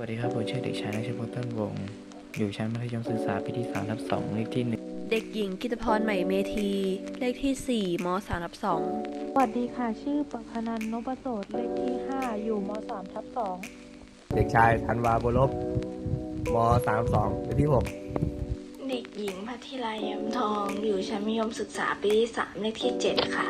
วัสดีครับผมชื่อเด็กชายนัชพลต้นวงศ์อยู่ชั้นมัธยมศึกษาปีที่3ทับ2เลขที่ 1 เด็กหญิงกิตพรใหม่เมธี เลขที่ 4ม3ทับ2สวัสดีค่ะ ชื่อปัพนันท์นพโสดเลขที่ 5 อยู่ม3ทับ2เด็กชายธันวาบุรบมสามสองเลขที่หกเด็กหญิงพัทธิลาย้ำทอง อยู่ชั้นมัธยมศึกษาปีที่สามเลขที่เจ็ดค่ะ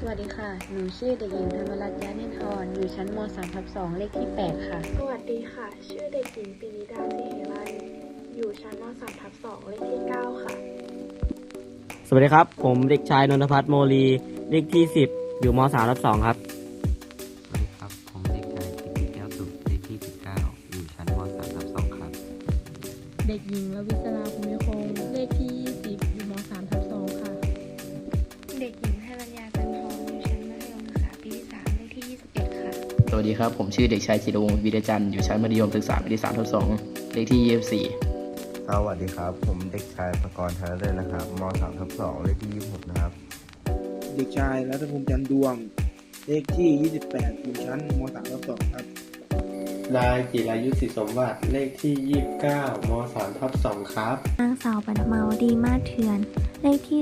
สวัสดีค่ะ หนูชื่อเด็กหญิงธรรมรัตน์ยานิทรอยู่ชั้นม3ทับ2เลขที่ 8 ค่ะสวัส ดีค่ะ ชื่อเด็กหญิงปินิดาสิเหรัยอยู่ชั้นม 3 ทับ2เลขที่ 9 ค่ะ สวัสดีครับ ผมเด็กชายนนทพัฒน์โมลี เลขที่ 10 อยู่ม3รับ2ครับ สวัสดีครับ ผมเด็กชายกิตติแก้วสุขเลขที่ 19 อยู่ชั้นม 3 ทับ2ครับ เด็กหญิงลวิศราภูมิคงเลขที่ 20 ดีครับ ผมชื่อเด็กชายจิรวงศ์วิรจันทร์อยู่ชั้นมัธยมศึกษาปีที่3ทับ2เลขที่24สวัสดีครับ ผมเด็กชายประกรณ์ธนเลิศนะครับมสามทับสองเลขที่ยี่สิบหกนะครับ เด็กชายรัตภูมิจันทร์ดวง เลขที่28อยู่ชั้นม3ทับ2ครับนายจิรายุทธศิสมบัติเลขที่ 29ม3ทับ2ครับนางสาวปฐมาวดีมาศเถื่อน เลขที่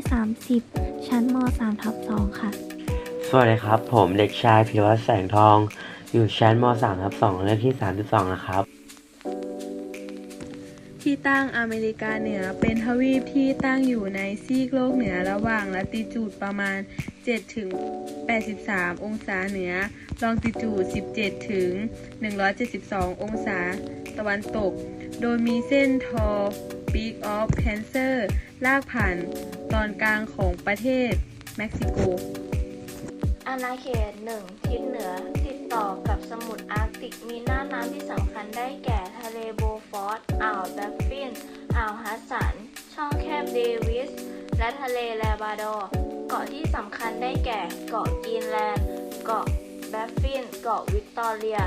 30 ชั้นม3ทับ2ค่ะ สวัสดีครับ ผมเด็กชายพิวัฒน์แสงทอง อยู่ชั้นม 3 ทับ2เลขที่ 32 นะครับ ที่ตั้งอเมริกาเหนือเป็นทวีปที่ตั้งอยู่ในซีกโลกเหนือระหว่างลัติจูดประมาณ 7 ถึง 83 องศาเหนือ ลองติจูด 17 ถึง 172 องศาตะวันตก โดยมีเส้นทอ Peak of Cancer ลากผ่านตอนกลางของประเทศ เม็กซิโก อาณาเขตหนึ่งทิศเหนือ ต่อกับสมุทรอาร์กติกมีหน้าน้ำที่สำคัญได้แก่ทะเลโบฟอร์ตอ่าวแบฟฟิน อ่าวฮัสสัน ช่องแคบเดวิส และทะเลแลบราดอร์ เกาะที่สำคัญได้แก่เกาะกรีนแลนด์ เกาะแบฟฟิน เกาะวิกตอเรีย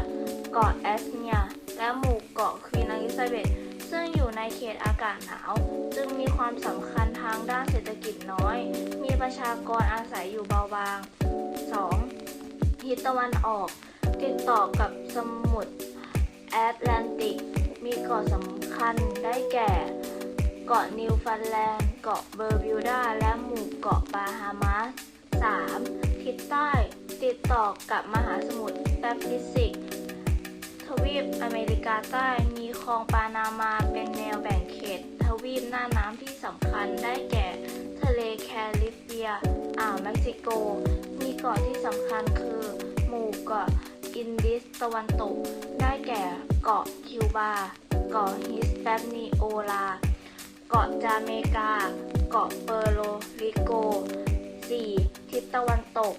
เกาะแอสเนีย และหมู่เกาะควีนอลิซาเบธซึ่งอยู่ในเขตอากาศหนาว จึงมีความสำคัญทางด้านเศรษฐกิจน้อย มีประชากรอาศัยอยู่เบาบาง 2. ทิศตะวันออก ติดต่อกับสมุทรแอตแลนติก มีเกาะสำคัญได้แก่ เกาะนิวฟันแลนด์ เกาะเบอร์บิวดา และหมู่เกาะบาฮามาส 3. ทิศใต้ติดต่อกับมหาสมุทรแปซิฟิก ทวีปอเมริกาใต้มีคลองปานามาเป็นแนวแบ่งเขต ทวีปหน้าน้ำที่สำคัญได้แก่ ทะเลแคริบเบีย อ่าวเม็กซิโก มีเกาะที่สำคัญคือ หมู่เกาะ อินดิสตะวันตก ได้แก่เกาะคิวบา เกาะฮิสแปนิโอลา เกาะจาเมกา เกาะเปอโรริโก 4. ทิศตะวันตก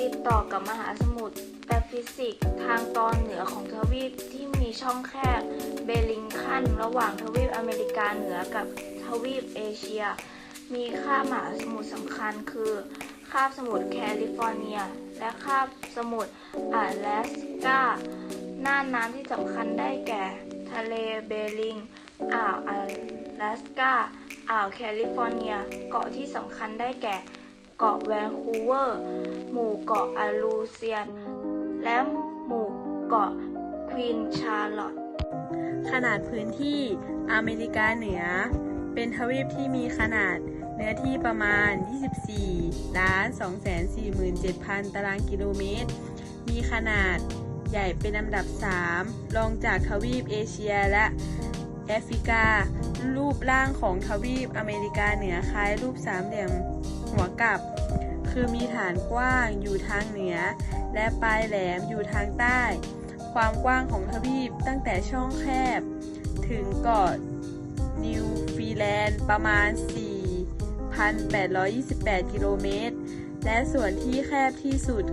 ติดต่อกับมหาสมุทรแปซิฟิกทางตอนเหนือของทวีปที่มีช่องแคบเบลิงคันระหว่างทวีปอเมริกาเหนือกับทวีปเอเชีย มีคามหาสมุทรสำคัญคือ คาบสมุทรแคลิฟอร์เนีย และคาบสมุทรอาแลสก้าหน้าน้ำที่สำคัญได้แก่ ทะเลเบลิง อ่าวอาแลสก้า อ่าวแคลิฟอร์เนีย เกาะที่สำคัญได้แก่ เกาะแวนคูเวอร์ หมู่เกาะอาลูเซียน และหมู่เกาะควีนชาร์ลอตขนาดพื้นที่อเมริกาเหนือ เป็นทวีปที่มีขนาด เนื้อที่ประมาณ 24 ล้าน 247,000 ตารางกิโลเมตร มีขนาดใหญ่เป็นลำดับ 3 รองจากทวีปเอเชียและแอฟริกา รูปร่างของทวีปอเมริกาเหนือคล้ายรูปสามเหลี่ยมหัวกลับ คือมีฐานกว้างอยู่ทางเหนือ และปลายแหลมอยู่ทางใต้ ความกว้างของทวีปตั้งแต่ช่องแคบ ถึงเกาะนิวฟีแลนด์ประมาณ 4,828 กิโลเมตร และส่วนที่แคบที่สุด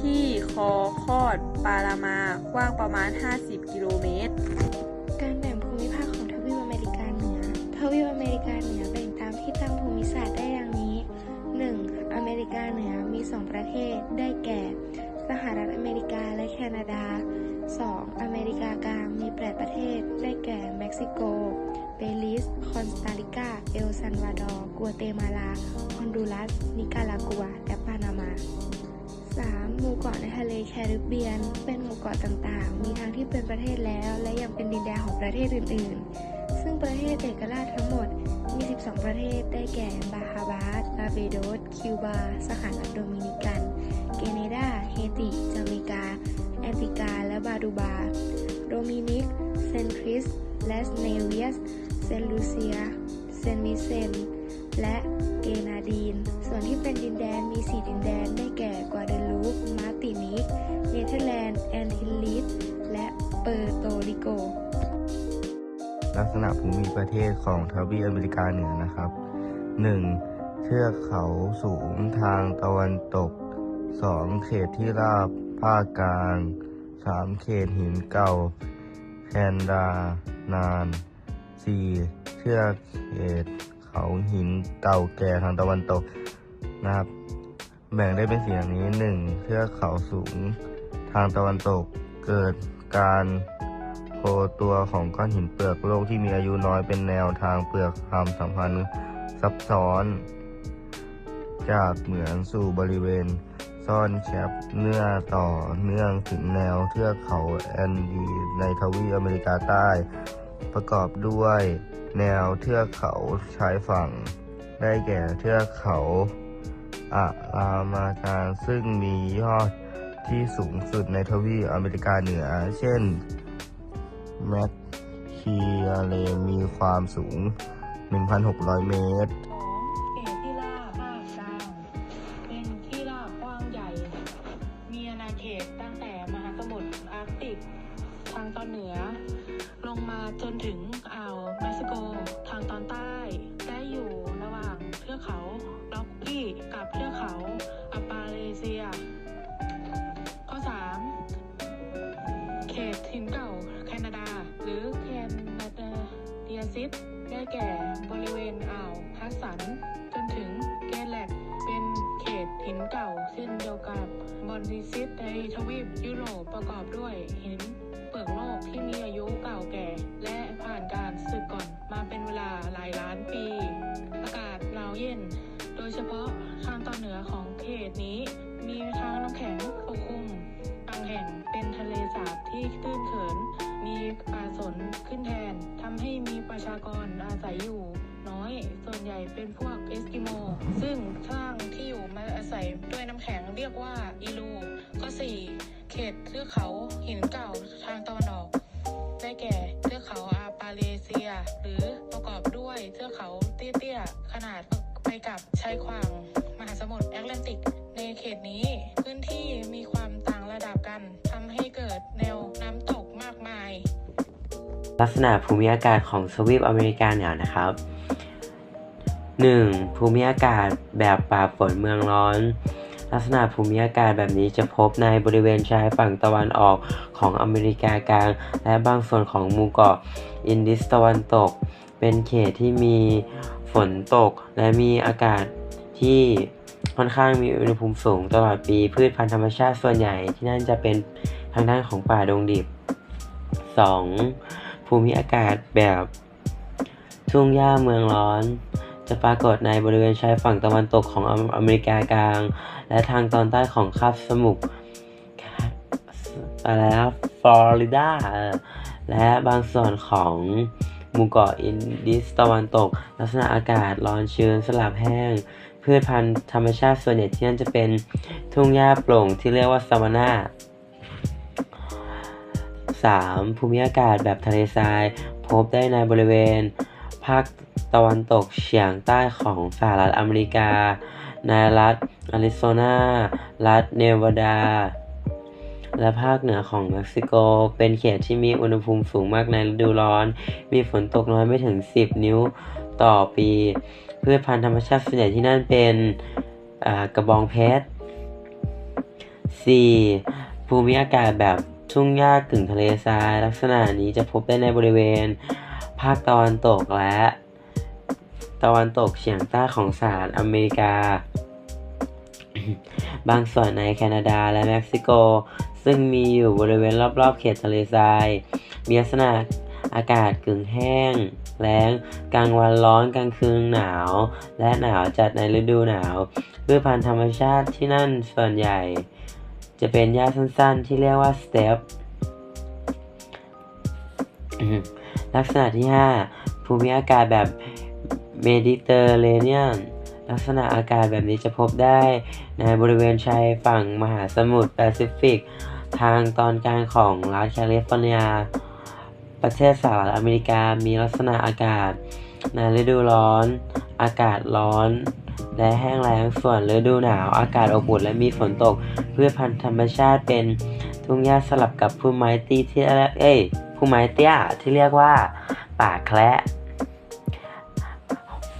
ที่คอคอดปาลามากว้างประมาณ 50 กิโลเมตร การแบ่งภูมิภาคของทวีปอเมริกาเหนือ ทวีปอเมริกาเหนือแบ่งตามที่ตั้งภูมิศาสตร์ได้ดังนี้ 1. อเมริกาเหนือมี 2 ประเทศได้แก่ สหรัฐอเมริกาและแคนาดา 2. อเมริกากลางมี 8 ประเทศ ได้แก่ เม็กซิโก เบลิส คอนสตาริกา เอลซัลวาดอร์กัวเตมาลา ฮอนดูรัส นิการากัว และปานามา 3. หมู่เกาะในทะเลแคริบเบียน เป็นหมู่เกาะต่างๆ มีทั้งที่เป็นประเทศแล้ว และยังเป็นดินแดนของประเทศอื่น ๆ ซึ่งประเทศเอกราชทั้งหมด มี 12 ประเทศ ได้แก่ บาฮาบาสบาเบโดส คิวบา สหรัฐโดมินิกัน เกเนดา เฮติ จาเมกา แอฟริกาและบาดูบา โดมินิก เซนคริส และเนเวียส เซนลูเซีย เซนวิเซน และเกนาดีน ส่วนที่เป็นดินแดนมี 4 ดินแดนได้แก่กวาเดลูป มาตินิก เนเธอร์แลนด์ แอนทิลลิส และเปอร์โตริโก ลักษณะภูมิประเทศของทวีปอเมริกาเหนือนะครับ 1. เทือกเขาสูงทางตะวันตก 2. เขตที่ราบ ภาคกลาง 3. เขตหินเก่าแคนดานาน 4. เทือกเขตเขาหินเก่าแก่ทางตะวันตกนะครับ แบ่งได้เป็นสีอย่างนี้ 1. เทือกเขาสูงทางตะวันตกเกิดการโคตัวของก้อนหินเปลือกโลกที่มีอายุน้อยเป็นแนวทางเปลือกความสัมพันธ์ซับซ้อน จากเหมือนสู่บริเวณ ซ่อนแคปเนื้อต่อเนื่องถึงแนวเทือกเขาแอนดีในทวีปอเมริกาใต้ ประกอบด้วยแนวเทือกเขาชายฝั่ง ได้แก่เทือกเขาอะลามาการซึ่งมียอดที่สูงสุดในทวีปอเมริกาเหนือ เช่นแมคคีเลมีความสูง 1,600 เมตร เขตตั้งแต่มหาสมุทรอาร์กติก ทางตอนเหนือ ลงมาจนถึงอ่าวเม็กซิโก ทางตอนใต้ ได้อยู่ระหว่างเทือกเขาล็อกกี้กับเทือกเขา ประกอบด้วยหินเปลือกโลกที่มีอายุเก่าแก่ และผ่านการสึกก่อนมาเป็นเวลาหลายล้านปี อากาศหนาวเย็น โดยเฉพาะทางตอนเหนือของเขตนี้ มีทางน้ำแข็งปกคลุมบางแห่งเป็นทะเลสาบที่ตื้นเขิน มีป่าสนขึ้นแทนทำให้มีประชากรอาศัยอยู่ น้อย ส่วนใหญ่เป็นพวกเอสกิโม ซึ่งสร้างที่อยู่มาอาศัยด้วยน้ำแข็งเรียกว่าอีลูข้อ4เขตเทือกเขาหินเก่าทางตะวันออก ได้แก่เทือกเขาอาปาเลเซีย หรือประกอบด้วยเทือกเขาเตี้ยๆขนาดไปกับชายฝั่งมหาสมุทรแอตแลนติก ในเขตนี้พื้นที่มีความต่างระดับกันทำให้เกิดแนวน้ำตกมากมาย ลักษณะภูมิอากาศของทวีปอเมริกาเหนือนะครับ 1. ภูมิอากาศแบบป่าฝนเมืองร้อน ลักษณะภูมิอากาศแบบนี้จะพบในบริเวณชายฝั่งตะวันออกของอเมริกากลาง และบางส่วนของหมู่เกาะอินดิสตะวันตก เป็นเขตที่มีฝนตก และมีอากาศที่ค่อนข้างมีอุณหภูมิสูงตลอดปีพืชพันธุ์ธรรมชาติส่วนใหญ่ที่นั่นจะเป็นทางด้านของป่าดงดิบ 2. ภูมิอากาศแบบทุ่งหญ้าเมืองร้อน จะปรากฏในบริเวณชายฝั่งตะวันตกของอเมริกากลาง และทางตอนใต้ของคาบสมุทรอะไรนะฟลอริดาและบางส่วนของหมู่เกาะอินดิสตะวันตก ลักษณะอากาศร้อนชื้นสลับแห้ง พืชพันธุ์ธรรมชาติส่วนใหญ่ที่นั่นจะเป็นทุ่งหญ้าโปร่งที่เรียกว่าซาวานา 3. ภูมิอากาศแบบทะเลทราย พบได้ในบริเวณ ภาคตะวันตกเฉียงใต้ของสหรัฐอเมริกา ในรัฐอาริโซนา รัฐเนวาดา และภาคเหนือของเม็กซิโก เป็นเขตที่มีอุณหภูมิสูงมากในฤดูร้อน มีฝนตกน้อยไม่ถึง 10 นิ้วต่อปีพืชพันธุ์ธรรมชาติส่วนใหญ่ที่นั่นเป็นกระบองเพชร 4. ภูมิอากาศแบบทุ่งหญ้ากึ่งทะเลทราย ลักษณะนี้จะพบได้ในบริเวณ ภาคตะวันตกและ ตะวันตกเฉียงใต้ของสหรัฐอเมริกา บางส่วนในแคนาดาและเม็กซิโก ซึ่งมีอยู่บริเวณรอบๆ เขตทะเลทราย มีลักษณะอากาศกึ่งแห้ง แล้ง กลางวันร้อนกลางคืนหนาว และหนาวจัดในฤดูหนาวพืชพันธุ์ธรรมชาติที่นั่นส่วนใหญ่ จะเป็นหญ้าสั้นๆ ที่เรียกว่าสเตป ลักษณะที่ 5 ภูมิอากาศแบบเมดิเตอร์เรเนียนลักษณะอากาศแบบนี้จะพบได้ ในบริเวณชายฝั่งมหาสมุทรแปซิฟิก ทางตอนกลางของรัฐแคลิฟอร์เนีย ประเทศสหรัฐอเมริกามีลักษณะอากาศ ในฤดูร้อน อากาศร้อน และแห้งแล้งส่วนฤดูหนาว อากาศอบอุ่นและมีฝนตกพืชพันธุ์ธรรมชาติเป็นทุ่งหญ้าสลับกับพุ่มไม้ตีที่เรียกเอ้ย พุ่มไม้เตี้ยที่เรียกว่าป่าแคระ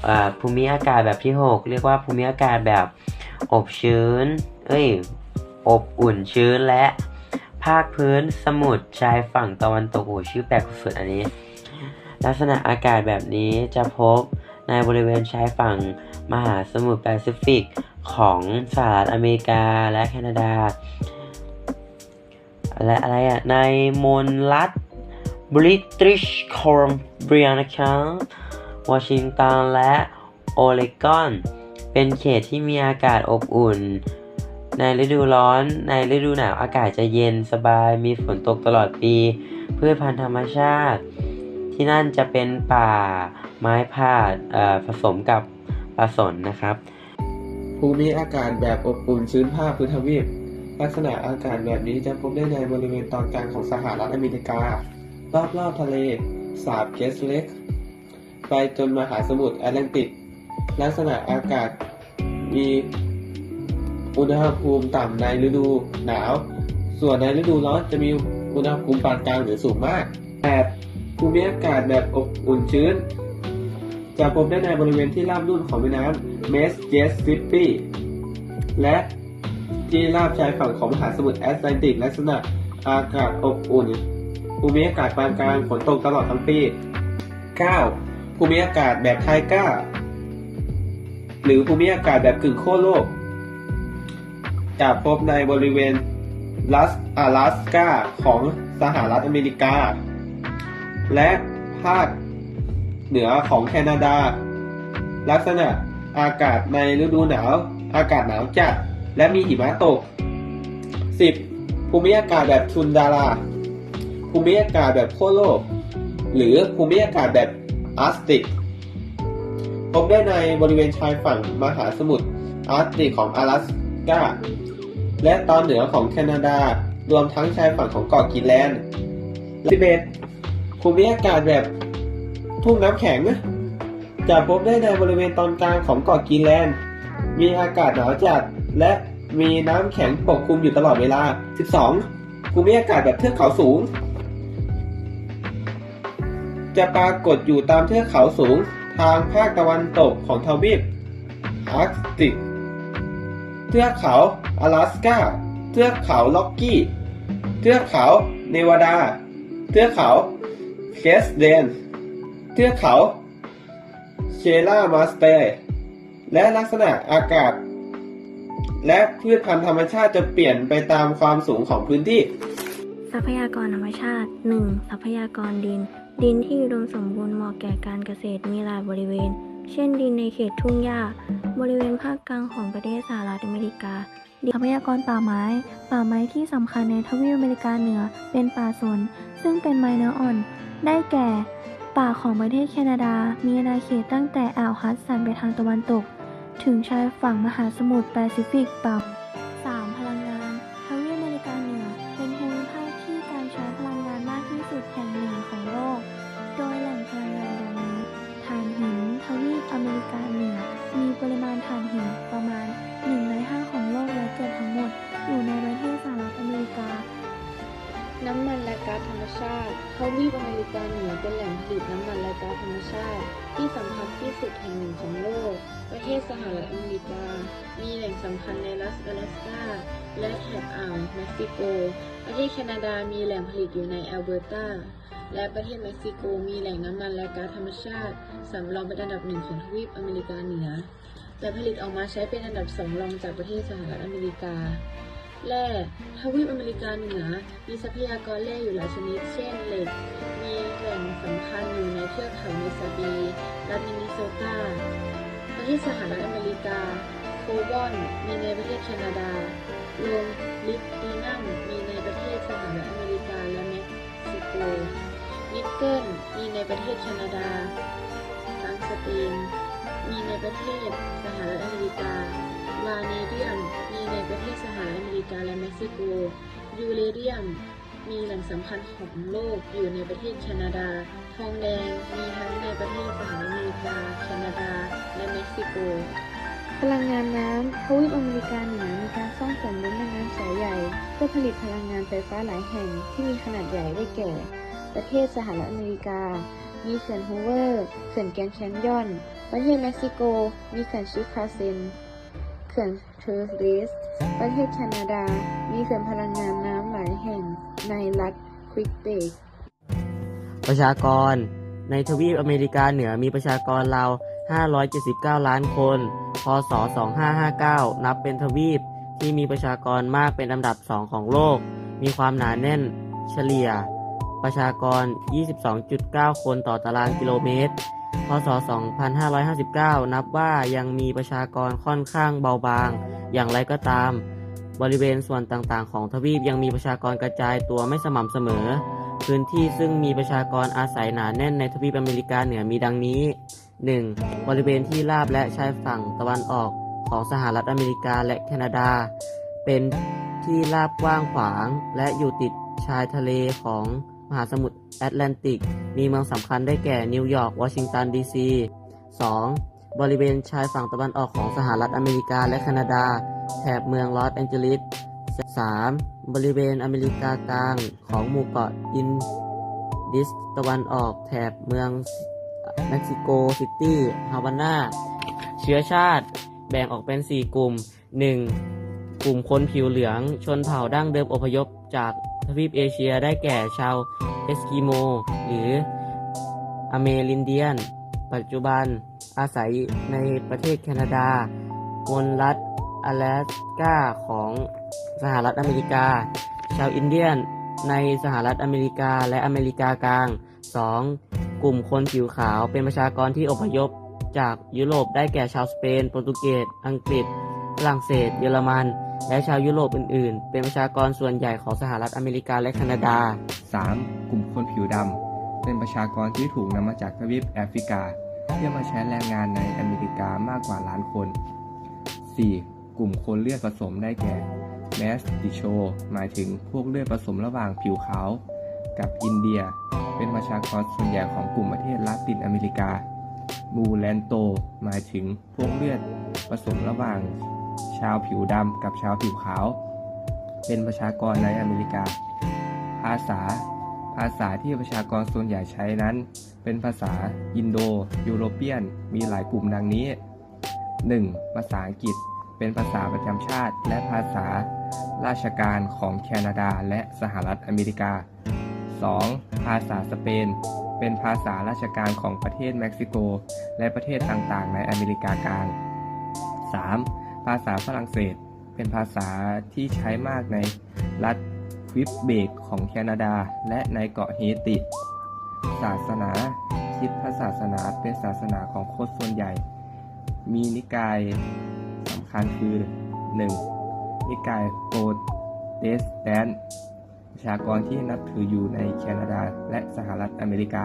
อ่าภูมิอากาศแบบที่ 6 เรียกว่าภูมิอากาศแบบอบชื้น เอ้ย อบอุ่นชื้นและ ภาคพื้นสมุทรชายฝั่งตะวันตกโอ้ชื่อแปลกสุดอันนี้ ลักษณะอากาศแบบนี้จะพบในบริเวณชายฝั่งมหาสมุทรแปซิฟิกของสหรัฐอเมริกาและแคนาดา และอะไรอะในมณรัฐ บริติชโคลัมเบียนะครับวอชิงตันและโอเรกอน เป็นเขตที่มีอากาศอบอุ่น ในฤดูร้อน ในฤดูหนาวอากาศจะเย็นสบาย มีฝนตกตลอดปี พืชพันธุ์ธรรมชาติ ที่นั่นจะเป็นป่าไม้ผาดผสมกับปลาสนนะครับ ภูมิอากาศแบบอบอุ่นชื้นภาคพื้นทวีปลักษณะอากาศแบบนี้จะพบได้ในบริเวณตอนกลางของสหรัฐอเมริกา รอบๆทะเล สาบเกสเล็ก ไปจนมหาสมุทรแอตแลนติก ลักษณะอากาศมีอุณหภูมิต่ำในฤดูหนาว ส่วนในฤดูร้อนจะมีอุณหภูมิปานกลางหรือสูงมาก 8. ภูมิอากาศแบบอบอุ่นชื้น จะพบได้ในบริเวณที่ราบรุ่นของแม่น้ำเมสเจสซิปปีและที่ราบชายฝั่งของมหาสมุทรแอตแลนติกลักษณะอากาศอบอุ่น ภูมิอากาศปานกลางฝนตกตลอดทั้งปี 9. ภูมิอากาศแบบไทก้า หรือภูมิอากาศแบบกึ่งโคโลก จะพบในบริเวณรัส阿拉สกาของสหรัฐอเมริกา และภาคเหนือของแคนาดา ลักษณะอากาศในฤดูหนาว อากาศหนาวจัด และมีหิมะตก 10. ภูมิอากาศแบบชุนดารา ภูมิอากาศแบบโค่นโลก หรือภูมิอากาศแบบอาร์กติก พบได้ในบริเวณชายฝั่งมหาสมุทรอาร์กติกของ阿拉สกาและตอนเหนือของแคนาดา รวมทั้งชายฝั่งของเกาะกรีนแลนด์11ภูมิอากาศแบบทุ่งน้ำแข็งจะพบได้ในบริเวณตอนกลางของเกาะกรีนแลนด์ มีอากาศหนาวจัดและมีน้ำแข็งปกคลุมอยู่ตลอดเวลา 12. ภูมิอากาศแบบเทือกเขาสูง จะปรากฏอยู่ตามเทือกเขาสูงทางภาคตะวันตกของทวีปอาร์กติก เทือกเขา阿拉สกาเทือกเขาล็อกกี้ เทือกเขาเนวาดา เทือกเขาเคสเดน เทือกเขาเชล่ามาสเตย์และลักษณะอากาศ และพืชพันธุ์ธรรมชาติจะเปลี่ยนไปตามความสูงของพื้นที่ ทรัพยากรธรรมชาติ 1. ทรัพยากรดิน ดินที่อุดมสมบูรณ์เหมาะแก่การเกษตรมีหลายบริเวณ เช่น ดินในเขตทุ่งหญ้า บริเวณภาคกลางของประเทศสหรัฐอเมริกาทรัพยากรป่าไม้ ป่าไม้ที่สำคัญในทวีปอเมริกาเหนือเป็นป่าสน ซึ่งเป็นไม้เนื้ออ่อน ได้แก่ ป่าของประเทศแคนาดา มีอาณาเขตตั้งแต่อ่าวฮัดสันไปทางตะวันตก ถึงชายฝั่งมหาสมุทรแปซิฟิกป่า ทวีปอเมริกาเหนือเป็นแหล่งผลิตน้ำมันและก๊าซธรรมชาติ ที่สำคัญที่สุดแห่งหนึ่งของโลก ประเทศสหรัฐอเมริกา มีแหล่งสำคัญในรัฐอลาสกาและแถบอ่าวเม็กซิโก ประเทศแคนาดามีแหล่งผลิตอยู่ในแอลเบอร์ตา และประเทศเม็กซิโกมีแหล่งน้ำมันและก๊าซธรรมชาติสำรองเป็นอันดับหนึ่งของทวีปอเมริกาเหนือ แต่ผลิตออกมาใช้เป็นอันดับสองรองจากประเทศสหรัฐอเมริกา แร่ทวีปอเมริกาเหนือ มีทรัพยากรแร่อยู่หลายชนิด เช่นเหล็ก มีแหล่งสำคัญอยู่ในเทือกเขาเมซาบีรัฐมินนิโซตา ประเทศสหรัฐอเมริกา โคบอน มีในประเทศแคนาดา โลงลิปตินัมมีในประเทศสหรัฐอเมริกาและเม็กซิโก นิกเกิล มีในประเทศแคนาดาทางสเปนมีในประเทศสหรัฐอเมริกาวานีเดียม ในประเทศสหรัฐอเมริกาและเม็กซิโก ยูเรเดียม มีแหล่งสำคัญของโลกอยู่ในประเทศแคนาดา ทองแดงมีทั้งในประเทศสหรัฐอเมริกา แคนาดา และเม็กซิโก พลังงานน้ำทวีปอเมริกาเหนือมีการสร้างเขื่อนล้นแม่น้ำสายใหญ่เพื่อผลิตพลังงานไฟฟ้าหลายแห่งที่มีขนาดใหญ่ได้แก่ ประเทศสหรัฐอเมริกา มีเขื่อนฮูเวอร์ เขื่อนแกรนด์แคนยอน ประเทศเม็กซิโก มีเขื่อนชิคาเซน เขื่อนเทอร์เรสประเทศแคนาดา มีเขื่อนพลังงานน้ำหลายแห่งในรัฐควิกเบก ประชากร ในทวีปอเมริกาเหนือมีประชากรราว 579 ล้านคน พศ 2559 นับเป็นทวีปที่มีประชากรมากเป็นอันดับ 2 ของโลก มีความหนาแน่น เฉลี่ย ประชากร 22.9 คนต่อตารางกิโลเมตร พศ 2559 นับว่ายังมีประชากรค่อนข้างเบาบาง อย่างไรก็ตาม บริเวณส่วนต่างๆ ของทวีปยังมีประชากรกระจายตัวไม่สม่ำเสมอ พื้นที่ซึ่งมีประชากรอาศัยหนาแน่นในทวีปอเมริกาเหนือมีดังนี้ 1. บริเวณที่ราบและชายฝั่งตะวันออกของสหรัฐอเมริกาและแคนาดา เป็นที่ราบกว้างขวาง และอยู่ติดชายทะเลของ หาสมุทรแอตแลนติก มีเมืองสำคัญได้แก่ นิวยอร์ก วอชิงตัน ดีซี 2. บริเวณชายฝั่งตะวันออกของสหรัฐอเมริกาและแคนาดา แถบเมืองลอสแอนเจลิส 3. บริเวณอเมริกากลางของหมู่เกาะอินดิสตะวันออกแถบเมืองเม็กซิโกซิตี้ ฮาวาน่าเชื้อชาติ แบ่งออกเป็น 4 กลุ่ม 1. กลุ่มคนผิวเหลือง ชนเผ่าดั้งเดิมอพยพจากทวีปเอเชียได้แก่ชาว เอสกิโม หรืออเมรินเดียน ปัจจุบันอาศัยในประเทศแคนาดามณรัฐ阿拉สกาของสหรัฐอเมริกา ชาวอินเดียนในสหรัฐอเมริกาและอเมริกากลาง 2. กลุ่มคนผิวขาวเป็นประชากรที่อพยพจากยุโรปได้แก่ชาวสเปน โปรตุเกส อังกฤษ ฝรั่งเศส เยอรมัน และชาวยุโรปอื่น ๆ เป็นประชากรส่วนใหญ่ของสหรัฐอเมริกาและแคนาดา 3. กลุ่มคนผิวดำ เป็นประชากรที่ถูกนำมาจากทวีปแอฟริกา เพื่อมาใช้แรงงานในอเมริกามากกว่าล้านคน 4. กลุ่มคนเลือดผสมได้แก่แมสติโช หมายถึงพวกเลือดผสมระหว่างผิวขาว กับอินเดีย เป็นประชากรส่วนใหญ่ของกลุ่มประเทศลาตินอเมริกา มูแลนโต หมายถึงพวกเลือดผสมระหว่าง ชาวผิวดำกับชาวผิวขาว เป็นประชากรในอเมริกา ภาษา ภาษาที่ประชากรส่วนใหญ่ใช้นั้น เป็นภาษาอินโดยูโรเปียน มีหลายกลุ่มดังนี้ 1. ภาษาอังกฤษ เป็นภาษาประจำชาติ และภาษาราชการของแคนาดาและสหรัฐอเมริกา 2. ภาษาสเปน เป็นภาษาราชการของประเทศเม็กซิโก และประเทศต่างๆ ในอเมริกากลาง 3. ภาษาฝรั่งเศส เป็นภาษาที่ใช้มากในรัฐควิบเบกของแคนาดา และในเกาะเฮติ ศาสนาคิดพระศาสนาเป็นศาสนาของคนส่วนใหญ่ มีนิกายสำคัญคือ 1. นิกายโปรเตสแตนต์ประชากรที่นับถืออยู่ในแคนาดาและสหรัฐอเมริกา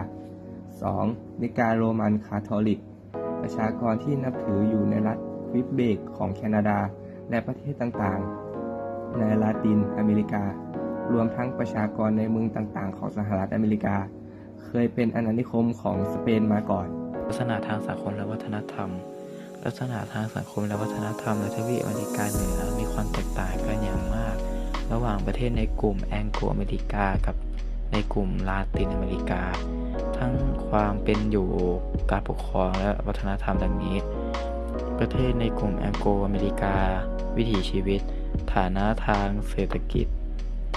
2. นิกายโรมันคาทอลิก ประชากรที่นับถืออยู่ในรัฐ ควิบเบกของแคนาดา และประเทศต่างๆ ในลาตินอเมริกา รวมทั้งประชากรในเมืองต่างๆ ของสหรัฐอเมริกา เคยเป็นอาณานิคมของสเปนมาก่อน ลักษณะทางสังคมและวัฒนธรรม ลักษณะทางสังคมและวัฒนธรรมในทวีปอเมริกาเหนือมีความแตกต่างกันอย่างมาก ระหว่างประเทศในกลุ่มแองโกลอเมริกากับในกลุ่มลาตินอเมริกา ทั้งความเป็นอยู่การปกครองและวัฒนธรรมดังนี้ ประเทศในกลุ่มแองโกลอเมริกา วิถีชีวิต ฐานะทางเศรษฐกิจ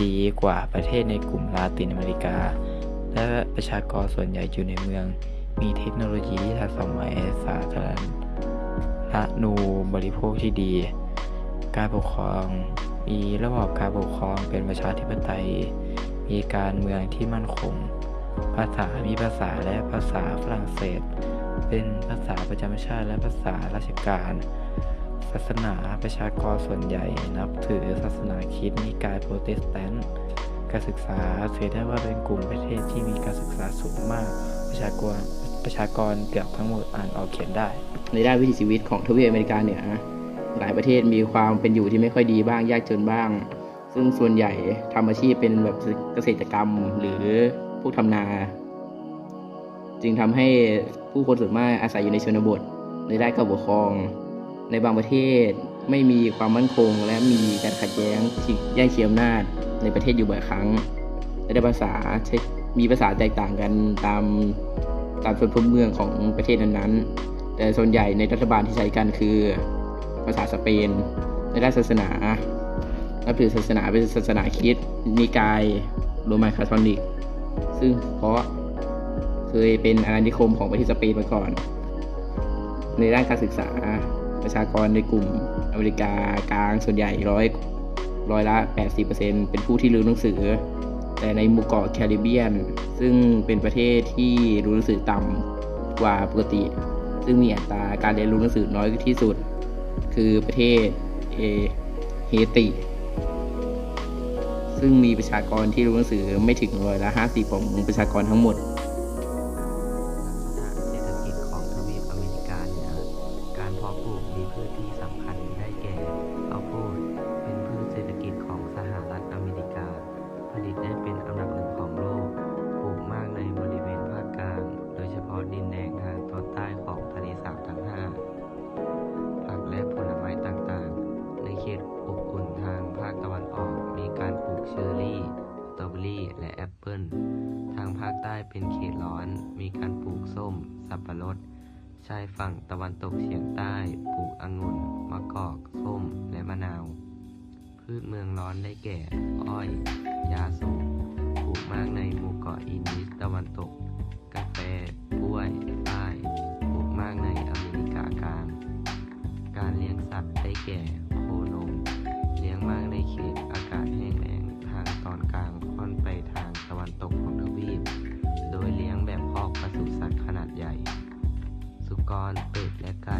ดีกว่าประเทศในกลุ่มลาตินอเมริกา และประชากรส่วนใหญ่อยู่ในเมือง มีเทคโนโลยีทันสมัยสาธารณนูบริโภคที่ดี การปกครอง มีระบบการปกครองเป็นประชาธิปไตย มีการเมืองที่มั่นคง ภาษามีภาษาและภาษาฝรั่งเศส เป็นภาษาประจำชาติและภาษาราชการ ศาสนาประชากรส่วนใหญ่นับถือศาสนาคริสต์นิกายโปรเตสแตนต์ การศึกษาถือได้ว่าเป็นกลุ่มประเทศที่มีการศึกษาสูงมาก ประชากรประชากรเกือบทั้งหมดอ่านออกเขียนได้ ในด้านวิถีชีวิตของทวีปอเมริกาเหนือหลายประเทศมีความเป็นอยู่ที่ไม่ค่อยดีบ้างยากจนบ้าง ซึ่งส่วนใหญ่ทำอาชีพเป็นแบบเกษตรกรรมหรือพวกทำนา จึงทำให้ผู้คนส่วนมากอาศัยอยู่ในชนบทในด้การปกครอง ในบางประเทศไม่มีความมั่นคง และมีการขัดแย้งที่แย่งชิงอำนาจในประเทศอยู่บ่อยครั้งในด้านภาษาใช้มีภาษาแตกต่างกันตามตามชนพื้นเมืองของประเทศนั้นๆ แต่ส่วนใหญ่ในรัฐบาลที่ใช้กันคือภาษาสเปน ในด้านศาสนานับถือศาสนาเป็นศาสนาคริสต์นิกายโรมันคาทอลิก ซึ่งเพราะ เคยเป็นอาณานิคมของประเทศสเปนมาก่อน ในด้านการศึกษาประชากรในกลุ่มอเมริกากลางส่วนใหญ่ร้อยร้อยละ 80%เป็นผู้ที่รู้หนังสือ แต่ในหมู่เกาะแคริบเบียน ซึ่งเป็นประเทศที่รู้หนังสือต่ำกว่าปกติ ซึ่งมีอัตราการเรียนรู้หนังสือน้อยที่สุด คือประเทศเอเฮติซึ่งมีประชากรที่รู้หนังสือไม่ถึงร้อยละ 50 ของประชากรทั้งหมด ใต้ปลูกองุ่นมะกอก ส้ม และมะนาว พืชเมืองร้อนได้แก่ อ้อย ยาสูบปลูกมากในหมู่เกาะอินดิสตะวันตก กาแฟกล้วยฝ้ายปลูกมากในอเมริกากลาง การเลี้ยงสัตว์ได้แก่ โคนม เลี้ยงมากในเขตอากาศแห้งแล้งทางตอนกลางค่อนไปทางตะวันตกของทวีป โดยเลี้ยงแบบคอกปศุสัตว์ขนาดใหญ่ สุกร และไก่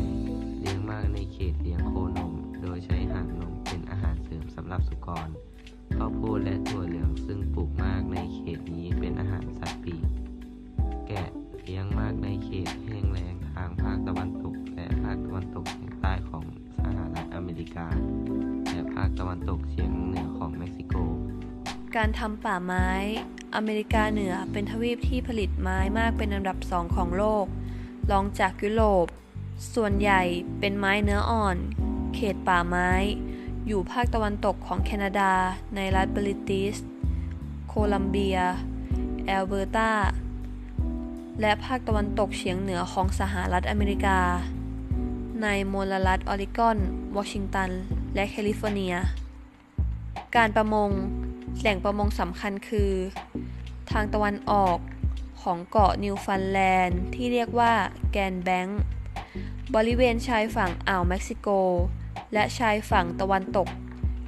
เลี้ยงมากในเขตเลี้ยงโคนม โดยใช้หางนมเป็นอาหารเสริมสำหรับสุกรข้าวโพดและถั่วเหลืองซึ่งปลูกมากในเขตนี้เป็นอาหารสัตว์ปีกแกะเลี้ยงมากในเขตแห้งแล้งทางภาคตะวันตก และภาคตะวันตกเฉียงใต้ของสหรัฐอเมริกา และภาคตะวันตกเฉียงเหนือของเม็กซิโก การทำป่าไม้ อเมริกาเหนือเป็นทวีปที่ผลิตไม้มากเป็นอันดับสองของโลกรองจากยุโรป ส่วนใหญ่เป็นไม้เนื้ออ่อน เขตป่าไม้ อยู่ภาคตะวันตกของแคนาดา ในรัฐบริติชโคลัมเบีย แอลเบอร์ตา และภาคตะวันตกเฉียงเหนือของสหรัฐอเมริกา ในมลรัฐออริกอน วอชิงตัน และแคลิฟอร์เนีย การประมง แหล่งประมงสำคัญคือ ทางตะวันออกของเกาะนิวฟันแลนด์ที่เรียกว่าแกนแบงค์ บริเวณชายฝั่งอ่าวเม็กซิโก และชายฝั่งตะวันตก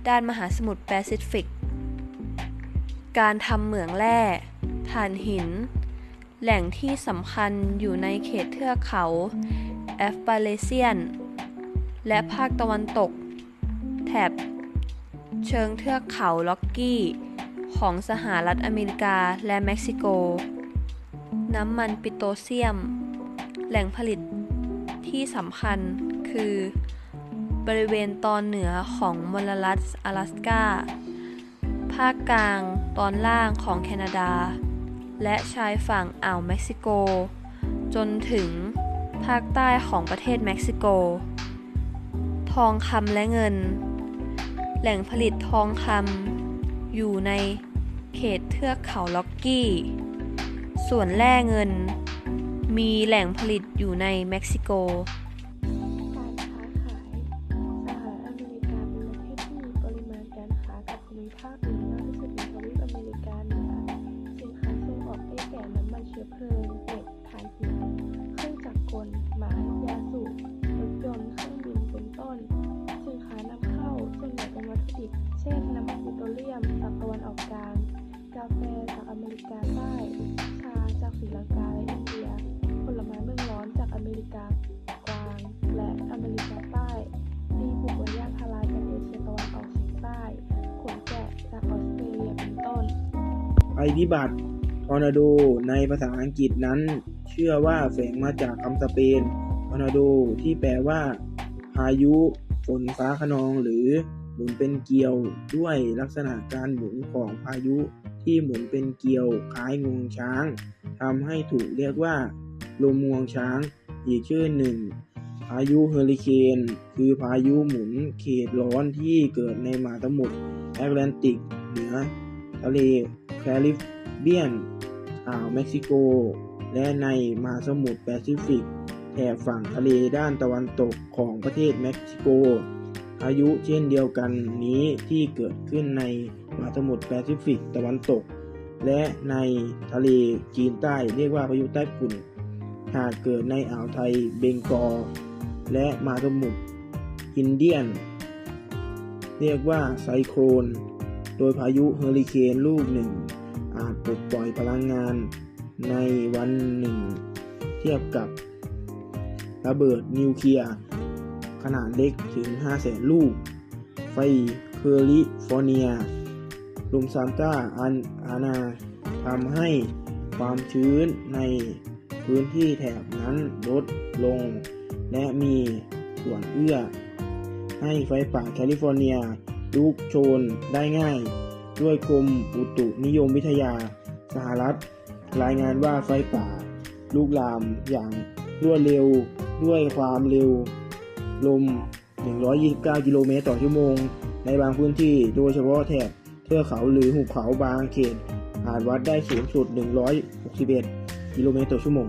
ด้านมหาสมุทรแปซิฟิก การทำเหมืองแร่ถ่านหิน แหล่งที่สำคัญอยู่ในเขตเทือกเขาแอฟปาเลเซียน และภาคตะวันตก แถบ เชิงเทือกเขาล็อกกี้ ของสหรัฐอเมริกาและเม็กซิโก น้ำมันปิโตรเซียม แหล่งผลิต ที่สำคัญคือบริเวณตอนเหนือของมลรัฐ阿拉สกาภาคกลางตอนล่างของแคนาดา และชายฝั่งอ่าวเม็กซิโก จนถึงภาคใต้ของประเทศเม็กซิโก ทองคำและเงิน แหล่งผลิตทองคำอยู่ในเขตเทือกเขาล็อกกี้ ส่วนแร่เงิน มีแหล่งผลิตอยู่ในเม็กซิโก ภัยพิบัติทอร์นาโดในภาษาอังกฤษนั้น เชื่อว่าแฝงมาจากคำสเปนทอร์นาโดที่แปลว่า พายุฝนฟ้าขนองหรือหมุนเป็นเกลียวด้วยลักษณะการหมุนของพายุที่หมุนเป็นเกลียวคล้ายงวงช้างทำให้ถูกเรียกว่าลมงวงช้าง อีกชื่อหนึ่ง พายุเฮอริเคน คือพายุหมุนเขตร้อนที่เกิดในมหาสมุทรแอตแลนติกเหนือทะเล แคริบเบียน อ่าวเม็กซิโก และในมหาสมุทรแปซิฟิก แถบฝั่งทะเลด้านตะวันตกของประเทศเม็กซิโกพายุเช่นเดียวกันนี้ที่เกิดขึ้นในมหาสมุทรแปซิฟิกตะวันตก และในทะเลจีนใต้เรียกว่าพายุใต้ฝุ่น หากเกิดในอ่าวไทยเบงกอลและมหาสมุทรอินเดียน เรียกว่าไซโคลน โดยพายุเฮอริเคนลูกหนึ่ง อาจปลดปล่อยพลังงานในวันหนึ่ง เทียบกับระเบิดนิวเคลียร์ขนาดเล็กถึง 500,000 ลูก ไฟแคลิฟอร์เนียลุมซานต้าอันอานาทำให้ความชื้นในพื้นที่แถบนั้นลดลง และมีส่วนเอื้อ ให้ไฟป่าแคลิฟอร์เนีย ลุกโชนได้ง่าย ด้วยกรมอุตุนิยมวิทยา สหรัฐ รายงานว่าไฟป่า ลุกลามอย่างรวดเร็ว ด้วยความเร็ว ลม 129 กิโลเมตรต่อชั่วโมง ในบางพื้นที่โดยเฉพาะแถบเทือกเขาหรือหุบเขาบางเขตอาจวัดได้สูงสุด 161 กิโลเมตรต่อชั่วโมง